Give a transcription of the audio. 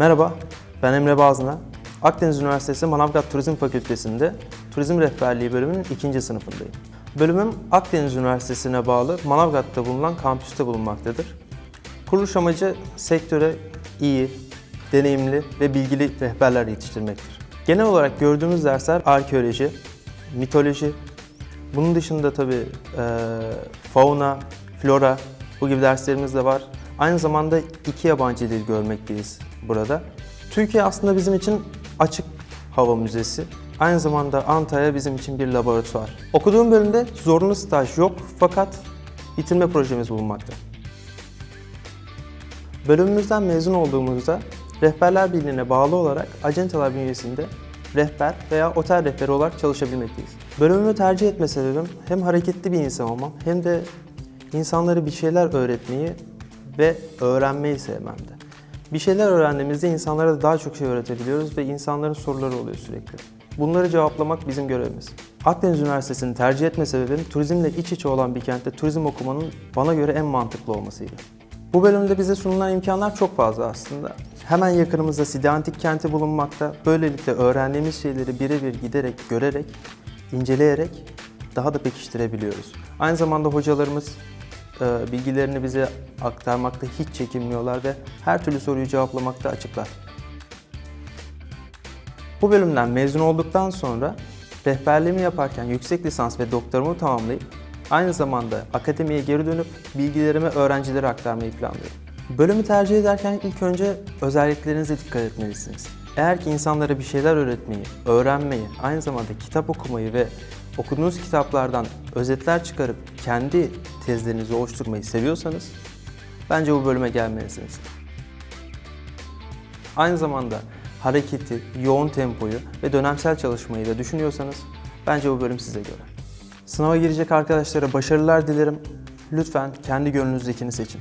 Merhaba, ben Emre Bazna. Akdeniz Üniversitesi Manavgat Turizm Fakültesi'nde Turizm Rehberliği bölümünün ikinci sınıfındayım. Bölümüm Akdeniz Üniversitesi'ne bağlı Manavgat'ta bulunan kampüste bulunmaktadır. Kuruluş amacı sektöre iyi, deneyimli ve bilgili rehberler yetiştirmektir. Genel olarak gördüğümüz dersler arkeoloji, mitoloji, bunun dışında tabii e, fauna, flora bu gibi derslerimiz de var. Aynı zamanda iki yabancı dil görmekteyiz burada. Türkiye aslında bizim için açık hava müzesi. Aynı zamanda Antalya bizim için bir laboratuvar. Okuduğum bölümde zorunlu staj yok fakat bitirme projemiz bulunmakta. Bölümümüzden mezun olduğumuzda Rehberler Birliği'ne bağlı olarak acenteler bünyesinde rehber veya otel rehberi olarak çalışabilmekteyiz. Bölümümü tercih etme sebebim hem hareketli bir insan olmam hem de insanlara bir şeyler öğretmeyi ve öğrenmeyi sevmemde. Bir şeyler öğrendiğimizde insanlara da daha çok şey öğretebiliyoruz ve insanların soruları oluyor sürekli. Bunları cevaplamak bizim görevimiz. Akdeniz Üniversitesi'ni tercih etme sebebim turizmle iç içe olan bir kentte turizm okumanın bana göre en mantıklı olmasıydı. Bu bölümde bize sunulan imkanlar çok fazla aslında. Hemen yakınımızda Sidi Antik kenti bulunmakta. Böylelikle öğrendiğimiz şeyleri birebir giderek, görerek, inceleyerek daha da pekiştirebiliyoruz. Aynı zamanda hocalarımız bilgilerini bize aktarmakta hiç çekinmiyorlar ve her türlü soruyu cevaplamakta açıklar. Bu bölümden mezun olduktan sonra rehberliğimi yaparken yüksek lisans ve doktorumu tamamlayıp aynı zamanda akademiye geri dönüp bilgilerimi öğrencilere aktarmayı planlıyorum. Bölümü tercih ederken ilk önce özelliklerinize dikkat etmelisiniz. Eğer ki insanlara bir şeyler öğretmeyi, öğrenmeyi, aynı zamanda kitap okumayı ve okuduğunuz kitaplardan özetler çıkarıp kendi tezlerinizi oluşturmayı seviyorsanız bence bu bölüme gelmelisiniz. Aynı zamanda hareketi, yoğun tempoyu ve dönemsel çalışmayı da düşünüyorsanız bence bu bölüm size göre. Sınava girecek arkadaşlara başarılar dilerim. Lütfen kendi gönlünüzdekini seçin.